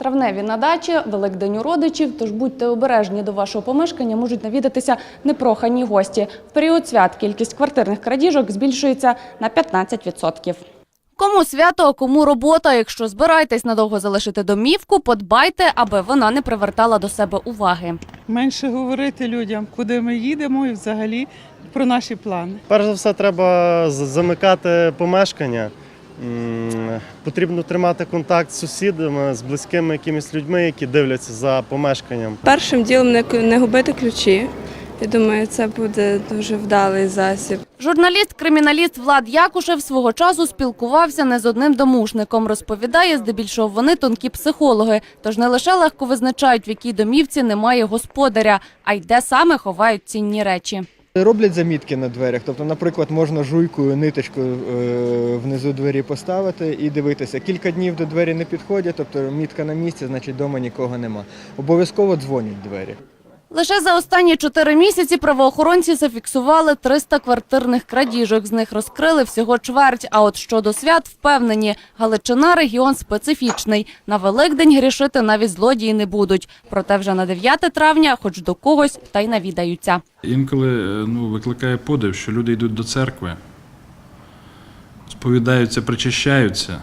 Травневі на дачі, Великдень у родичів, тож будьте обережні до вашого помешкання, можуть навідатися непрохані гості. В період свят кількість квартирних крадіжок збільшується на 15%. Кому свято, а кому робота. Якщо збираєтесь надовго залишити домівку, подбайте, аби вона не привертала до себе уваги. менше говорити людям, куди ми їдемо і взагалі про наші плани. Перш за все, треба замикати помешкання. Потрібно тримати контакт з сусідами, з близькими якимись людьми, які дивляться за помешканням. Першим ділом не, не губити ключі. Я думаю, це буде дуже вдалий засіб. Журналіст-криміналіст Влад Якушев свого часу спілкувався не з одним домушником. Розповідає, здебільшого вони тонкі психологи, тож не лише легко визначають, в якій домівці немає господаря, а й де саме ховають цінні речі. Роблять замітки на дверях, тобто, наприклад, можна жуйкою, ниточкою е, внизу двері поставити і дивитися. Кілька днів до двері не підходять, тобто мітка на місці, значить вдома нікого нема. Обов'язково дзвонять двері. Лише за останні чотири місяці правоохоронці зафіксували 300 квартирних крадіжок. З них розкрили всього чверть. А от щодо свят впевнені, Галичина регіон специфічний. На Великдень грішити навіть злодії не будуть. Проте вже на 9 травня, хоч до когось, та й навідаються. Інколи е, ну, викликає подив, що люди йдуть до церкви, сповідаються, причащаються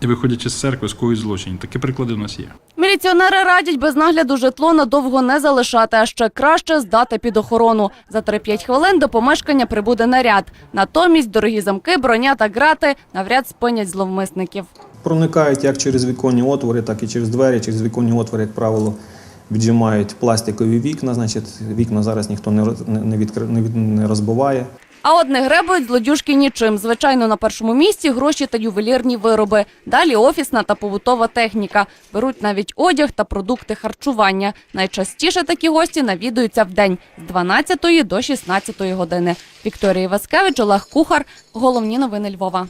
і виходячи з церкви, скоюють злочин. Такі приклади в нас є. Міліціонери радять без нагляду житло надовго не залишати, а ще краще здати під охорону. За 3-5 хвилин до помешкання прибуде наряд. Натомість дорогі замки, броня та грати навряд спинять зловмисників. Проникають як через віконні отвори, так і через двері. Через віконні отвори, як правило, віджимають пластикові вікна. Значить, вікна зараз ніхто не розбиває. А от не гребують злодюжки нічим. Звичайно, на першому місці гроші та ювелірні вироби. Далі офісна та побутова техніка. Беруть навіть одяг та продукти харчування. Найчастіше такі гості навідуються в день з 12 до 16 години. Вікторія Васкевич, Олег Кухар. Головні новини Львова.